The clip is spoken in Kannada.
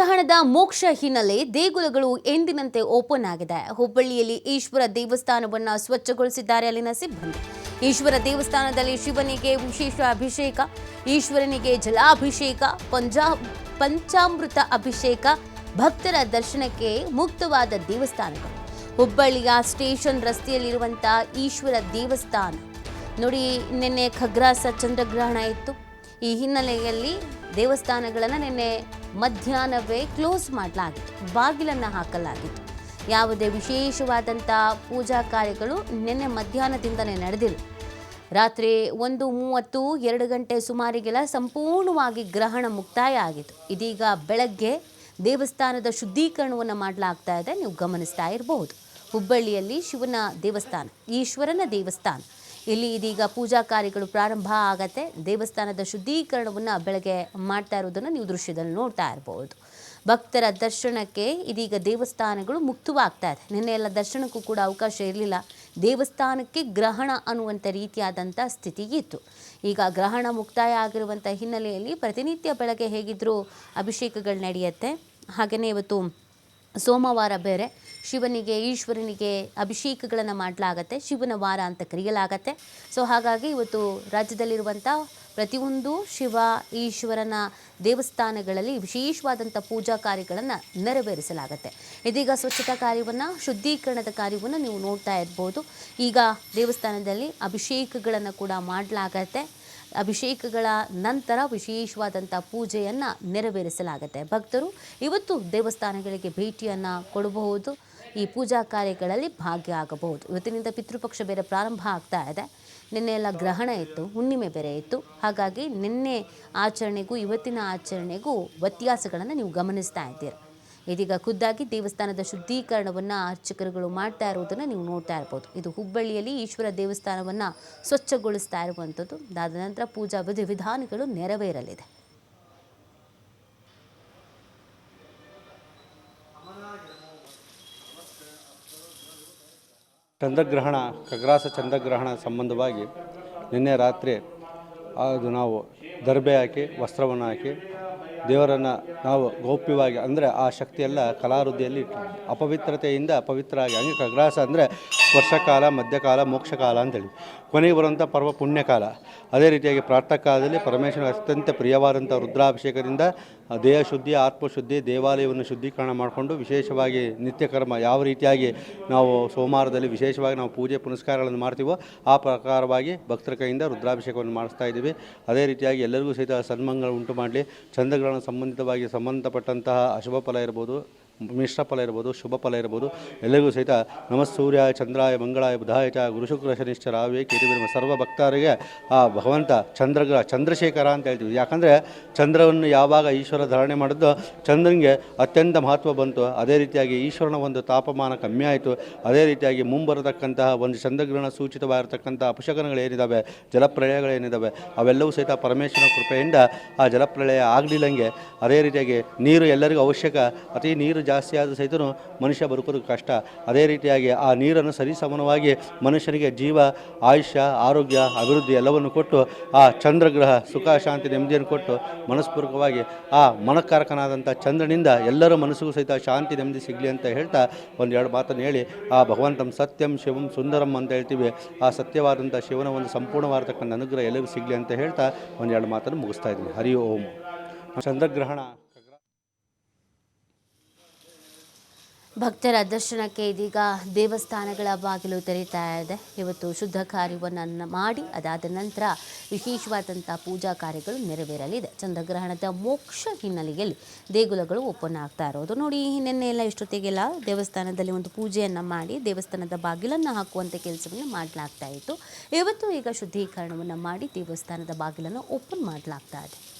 ಚಂದ್ರಗ್ರಹಣದ ಮೋಕ್ಷ ಹಿನ್ನೆಲೆ ದೇಗುಲಗಳು ಎಂದಿನಂತೆ ಓಪನ್ ಆಗಿದೆ. ಹುಬ್ಬಳ್ಳಿಯಲ್ಲಿ ಈಶ್ವರ ದೇವಸ್ಥಾನವನ್ನು ಸ್ವಚ್ಛಗೊಳಿಸಿದ್ದಾರೆ ಅಲ್ಲಿನ ಸಿಬ್ಬಂದಿ. ಈಶ್ವರ ದೇವಸ್ಥಾನದಲ್ಲಿ ಶಿವನಿಗೆ ವಿಶೇಷ ಅಭಿಷೇಕ, ಈಶ್ವರನಿಗೆ ಜಲಾಭಿಷೇಕ, ಪಂಜಾ, ಪಂಚಾಮೃತ ಅಭಿಷೇಕ, ಭಕ್ತರ ದರ್ಶನಕ್ಕೆ ಮುಕ್ತವಾದ ದೇವಸ್ಥಾನಗಳು. ಹುಬ್ಬಳ್ಳಿಯ ಸ್ಟೇಷನ್ ರಸ್ತೆಯಲ್ಲಿರುವಂತಹ ಈಶ್ವರ ದೇವಸ್ಥಾನ. ನೋಡಿ, ನಿನ್ನೆ ಖಗ್ರಾಸ ಚಂದ್ರಗ್ರಹಣ ಇತ್ತು. ಈ ಹಿನ್ನೆಲೆಯಲ್ಲಿ ದೇವಸ್ಥಾನಗಳನ್ನು ನಿನ್ನೆ ಮಧ್ಯಾಹ್ನವೇ ಕ್ಲೋಸ್ ಮಾಡಲಾಗಿತ್ತು, ಬಾಗಿಲನ್ನು ಹಾಕಲಾಗಿತ್ತು. ಯಾವುದೇ ವಿಶೇಷವಾದಂಥ ಪೂಜಾ ಕಾರ್ಯಗಳು ನಿನ್ನೆ ಮಧ್ಯಾಹ್ನದಿಂದಲೇ ನಡೆದಿಲ್ಲ. ರಾತ್ರಿ ಒಂದು ಮೂವತ್ತು, ಎರಡು ಗಂಟೆ ಸುಮಾರಿಗೆಲ್ಲ ಸಂಪೂರ್ಣವಾಗಿ ಗ್ರಹಣ ಮುಕ್ತಾಯ ಆಗಿತ್ತು. ಇದೀಗ ಬೆಳಗ್ಗೆ ದೇವಸ್ಥಾನದ ಶುದ್ಧೀಕರಣವನ್ನು ಮಾಡಲಾಗ್ತಾ ಇದೆ, ನೀವು ಗಮನಿಸ್ತಾ ಇರಬಹುದು. ಹುಬ್ಬಳ್ಳಿಯಲ್ಲಿ ಶಿವನ ದೇವಸ್ಥಾನ, ಈಶ್ವರನ ದೇವಸ್ಥಾನ. ಇಲ್ಲಿ ಇದೀಗ ಪೂಜಾ ಕಾರ್ಯಗಳು ಪ್ರಾರಂಭ ಆಗತ್ತೆ. ದೇವಸ್ಥಾನದ ಶುದ್ಧೀಕರಣವನ್ನು ಬೆಳಗ್ಗೆ ಮಾಡ್ತಾ ಇರೋದನ್ನು ನೀವು ದೃಶ್ಯದಲ್ಲಿ ನೋಡ್ತಾ ಇರಬಹುದು ಭಕ್ತರ ದರ್ಶನಕ್ಕೆ ಇದೀಗ ದೇವಸ್ಥಾನಗಳು ಮುಕ್ತವಾಗ್ತಾ ಇದೆ. ನಿನ್ನೆ ಎಲ್ಲ ದರ್ಶನಕ್ಕೂ ಕೂಡ ಅವಕಾಶ ಇರಲಿಲ್ಲ. ದೇವಸ್ಥಾನಕ್ಕೆ ಗ್ರಹಣ ಅನ್ನುವಂಥ ರೀತಿಯಾದಂಥ ಸ್ಥಿತಿ ಇತ್ತು. ಈಗ ಗ್ರಹಣ ಮುಕ್ತಾಯ ಆಗಿರುವಂಥ ಹಿನ್ನೆಲೆಯಲ್ಲಿ ಪ್ರತಿನಿತ್ಯ ಬೆಳಗ್ಗೆ ಹೇಗಿದ್ದರೂ ಅಭಿಷೇಕಗಳು ನಡೆಯುತ್ತೆ. ಹಾಗೆಯೇ ಇವತ್ತು ಸೋಮವಾರ ಬೇರೆ ಶಿವನಿಗೆ, ಈಶ್ವರನಿಗೆ ಅಭಿಷೇಕಗಳನ್ನು ಮಾಡಲಾಗತ್ತೆ, ಶಿವನ ವಾರ ಅಂತ ಕರೆಯಲಾಗತ್ತೆ. ಸೊ ಹಾಗಾಗಿ ಇವತ್ತು ರಾಜ್ಯದಲ್ಲಿರುವಂಥ ಪ್ರತಿಯೊಂದು ಶಿವ, ಈಶ್ವರನ ದೇವಸ್ಥಾನಗಳಲ್ಲಿ ವಿಶೇಷವಾದಂಥ ಪೂಜಾ ಕಾರ್ಯಗಳನ್ನು ನೆರವೇರಿಸಲಾಗತ್ತೆ. ಇದೀಗ ಸ್ವಚ್ಛತಾ ಕಾರ್ಯವನ್ನು, ಶುದ್ಧೀಕರಣದ ಕಾರ್ಯವನ್ನು ನೀವು ನೋಡ್ತಾ ಇರ್ಬೋದು. ಈಗ ದೇವಸ್ಥಾನದಲ್ಲಿ ಅಭಿಷೇಕಗಳನ್ನು ಕೂಡ ಮಾಡಲಾಗತ್ತೆ. ಅಭಿಷೇಕಗಳ ನಂತರ ವಿಶೇಷವಾದಂಥ ಪೂಜೆಯನ್ನು ನೆರವೇರಿಸಲಾಗುತ್ತೆ. ಭಕ್ತರು ಇವತ್ತು ದೇವಸ್ಥಾನಗಳಿಗೆ ಭೇಟಿಯನ್ನು ಕೊಡಬಹುದು. ಈ ಪೂಜಾ ಕಾರ್ಯಗಳಲ್ಲಿ ಭಾಗಿಯಾಗಬಹುದು. ಇವತ್ತಿನಿಂದ ಪಿತೃಪಕ್ಷ ಬೇರೆ ಪ್ರಾರಂಭ ಆಗ್ತಾ ಇದೆ. ನಿನ್ನೆ ಎಲ್ಲ ಗ್ರಹಣ ಇತ್ತು, ಹುಣ್ಣಿಮೆ ಬೇರೆ ಇತ್ತು. ಹಾಗಾಗಿ ನಿನ್ನೆ ಆಚರಣೆಗೂ, ಇವತ್ತಿನ ಆಚರಣೆಗೂ ವ್ಯತ್ಯಾಸಗಳನ್ನು ನೀವು ಗಮನಿಸ್ತಾ ಇದ್ದೀರ. ಇದೀಗ ಖುದ್ದಾಗಿ ದೇವಸ್ಥಾನದ ಶುದ್ಧೀಕರಣವನ್ನು ಅರ್ಚಕರುಗಳು ಮಾಡ್ತಾ ಇರೋದನ್ನು ನೀವು ನೋಡ್ತಾ ಇರ್ಬೋದು. ಇದು ಹುಬ್ಬಳ್ಳಿಯಲ್ಲಿ ಈಶ್ವರ ದೇವಸ್ಥಾನವನ್ನು ಸ್ವಚ್ಛಗೊಳಿಸ್ತಾ ಇರುವಂಥದ್ದು. ಅದಾದ ನಂತರ ಪೂಜಾ ವಿಧಿವಿಧಾನಗಳು ನೆರವೇರಲಿದೆ. ಚಂದ್ರಗ್ರಹಣ ಖಗ್ರಾಸ ಚಂದ್ರಗ್ರಹಣ ಸಂಬಂಧವಾಗಿ ನಿನ್ನೆ ರಾತ್ರಿ, ಅದು ನಾವು ದರ್ಬೆ ಹಾಕಿ, ವಸ್ತ್ರವನ್ನು ಹಾಕಿ ದೇವರನ್ನು ನಾವು ಗೌಪ್ಯವಾಗಿ ಅಂದರೆ ಆ ಶಕ್ತಿಯೆಲ್ಲ ಕಲಾವೃದ್ಧಿಯಲ್ಲಿ ಅಪವಿತ್ರತೆಯಿಂದ ಪವಿತ್ರ ಆಗಿ ಹಂಗೆ ಖಗ್ರಾಸ ಅಂದರೆ ವರ್ಷಕಾಲ, ಮಧ್ಯಕಾಲ, ಮೋಕ್ಷಕಾಲ ಅಂತೇಳಿ. ಕೊನೆಗೆ ಬರುವಂಥ ಪರ್ವ ಪುಣ್ಯಕಾಲ. ಅದೇ ರೀತಿಯಾಗಿ ಪ್ರಾತಃ ಕಾಲದಲ್ಲಿ ಪರಮೇಶ್ವರ ಅತ್ಯಂತ ಪ್ರಿಯವಾದಂಥ ರುದ್ರಾಭಿಷೇಕದಿಂದ ದೇಹ ಶುದ್ಧಿ ಆತ್ಮಶುದ್ಧಿ ದೇವಾಲಯವನ್ನು ಶುದ್ಧೀಕರಣ ಮಾಡಿಕೊಂಡು ವಿಶೇಷವಾಗಿ ನಿತ್ಯ ಕರ್ಮ ಯಾವ ರೀತಿಯಾಗಿ ನಾವು ಸೋಮವಾರದಲ್ಲಿ ವಿಶೇಷವಾಗಿ ನಾವು ಪೂಜೆ ಪುನಸ್ಕಾರಗಳನ್ನು ಮಾಡ್ತೀವೋ ಆ ಪ್ರಕಾರವಾಗಿ ಭಕ್ತರ ಕೈಯಿಂದ ರುದ್ರಾಭಿಷೇಕವನ್ನು ಮಾಡಿಸ್ತಾ ಇದ್ದೀವಿ. ಅದೇ ರೀತಿಯಾಗಿ ಎಲ್ಲರಿಗೂ ಸಹಿತ ಸನ್ಮಂಗಳ ಉಂಟು ಮಾಡಲಿ. ಚಂದ್ರಗ್ರಹಣ ಸಂಬಂಧಿತವಾಗಿ ಸಂಬಂಧಪಟ್ಟಂತಹ ಅಶುಭ ಫಲ ಇರ್ಬೋದು. ಮಿಶ್ರ ಫಲ ಇರ್ಬೋದು ಶುಭ ಫಲ ಇರ್ಬೋದು ಎಲ್ಲರಿಗೂ ಸಹಿತ ನಮ ಸೂರ್ಯಾಯ ಚಂದ್ರಾಯ ಮಂಗಳಾಯ ಬುಧಾಯ ಚ ಗುರುಶುಕ್ರ ಶನಿಶ್ಚ ರಾವೇ ಕೇತುವಿನ ಸರ್ವ ಭಕ್ತರಿಗೆ ಆ ಭಗವಂತ ಚಂದ್ರಗ್ರಹ, ಚಂದ್ರಶೇಖರ ಅಂತ ಹೇಳ್ತೀವಿ. ಯಾಕಂದರೆ ಚಂದ್ರವನ್ನು ಯಾವಾಗ ಈಶ್ವರ ಧಾರಣೆ ಮಾಡಿದ್ದು ಚಂದ್ರನಿಗೆ ಅತ್ಯಂತ ಮಹತ್ವ ಬಂತು. ಅದೇ ರೀತಿಯಾಗಿ ಈಶ್ವರನ ಒಂದು ತಾಪಮಾನ ಕಮ್ಮಿ ಆಯಿತು. ಅದೇ ರೀತಿಯಾಗಿ ಮುಂಬರತಕ್ಕಂತಹ ಒಂದು ಚಂದ್ರಗ್ರಹಣ ಸೂಚಿತವಾಗಿರತಕ್ಕಂಥ ಅಪಶಕನಗಳೇನಿದ್ದಾವೆ ಜಲಪ್ರಳಯಗಳೇನಿದ್ದಾವೆ ಅವೆಲ್ಲವೂ ಸಹಿತ ಪರಮೇಶ್ವರನ ಕೃಪೆಯಿಂದ ಆ ಜಲಪ್ರಳಯ ಆಗಲಿಲ್ಲಂಗೆ, ಅದೇ ರೀತಿಯಾಗಿ ನೀರು ಎಲ್ಲರಿಗೂ ಅವಶ್ಯಕ. ಅತಿ ನೀರು ಜಾಸ್ತಿ ಆದರೂ ಸಹಿತ ಮನುಷ್ಯ ಬದುಕೋದು ಕಷ್ಟ. ಅದೇ ರೀತಿಯಾಗಿ ಆ ನೀರನ್ನು ಸರಿಸಮಾನವಾಗಿ ಮನುಷ್ಯನಿಗೆ ಜೀವ, ಆಯುಷ್ಯ, ಆರೋಗ್ಯ, ಅಭಿವೃದ್ಧಿ ಎಲ್ಲವನ್ನು ಕೊಟ್ಟು, ಆ ಚಂದ್ರಗ್ರಹ ಸುಖ ಶಾಂತಿ ನೆಮ್ಮದಿಯನ್ನು ಕೊಟ್ಟು ಮನಸ್ಪೂರ್ವಕವಾಗಿ ಆ ಮನಕಾರಕನಾದಂಥ ಚಂದ್ರನಿಂದ ಎಲ್ಲರ ಮನಸ್ಸಿಗೂ ಸಹಿತ ಶಾಂತಿ, ನೆಮ್ಮದಿ ಸಿಗಲಿ ಅಂತ ಹೇಳ್ತಾ ಒಂದೆರಡು ಮಾತನ್ನು ಹೇಳಿ, ಆ ಭಗವಂತಂ ಸತ್ಯಂ ಶಿವಂ ಸುಂದರಂ ಅಂತ ಹೇಳ್ತೀವಿ. ಆ ಸತ್ಯವಾದಂಥ ಶಿವನ ಒಂದು ಸಂಪೂರ್ಣವಾಗಿರ್ತಕ್ಕಂಥ ಅನುಗ್ರಹ ಎಲ್ಲರಿಗೂ ಸಿಗಲಿ ಅಂತ ಹೇಳ್ತಾ ಒಂದೆರಡು ಮಾತನ್ನು ಮುಗಿಸ್ತಾ ಇದ್ದೀನಿ. ಹರಿ ಓಂ. ಚಂದ್ರಗ್ರಹಣ ಭಕ್ತರ ದರ್ಶನಕ್ಕೆ ಇದೀಗ ದೇವಸ್ಥಾನಗಳ ಬಾಗಿಲು ತೆರೀತಾ ಇದೆ. ಇವತ್ತು ಶುದ್ಧ ಕಾರ್ಯವನ್ನು ಮಾಡಿ, ಅದಾದ ನಂತರ ವಿಶೇಷವಾದಂಥ ಪೂಜಾ ಕಾರ್ಯಗಳು ನೆರವೇರಲಿದೆ. ಚಂದ್ರಗ್ರಹಣದ ಮೋಕ್ಷ ಹಿನ್ನೆಲೆಯಲ್ಲಿ ದೇಗುಲಗಳು ಓಪನ್ ಆಗ್ತಾ ಇರೋದು. ನೋಡಿ, ನಿನ್ನೆ ಎಲ್ಲ ಇಷ್ಟೊತ್ತಿಗೆಲ್ಲ ದೇವಸ್ಥಾನದಲ್ಲಿ ಒಂದು ಪೂಜೆಯನ್ನು ಮಾಡಿ, ದೇವಸ್ಥಾನದ ಬಾಗಿಲನ್ನು ಹಾಕುವಂಥ ಕೆಲಸವನ್ನು ಮಾಡಲಾಗ್ತಾ ಇತ್ತು. ಇವತ್ತು ಈಗ ಶುದ್ಧೀಕರಣವನ್ನು ಮಾಡಿ ದೇವಸ್ಥಾನದ ಬಾಗಿಲನ್ನು ಓಪನ್ ಮಾಡಲಾಗ್ತಾ ಇದೆ.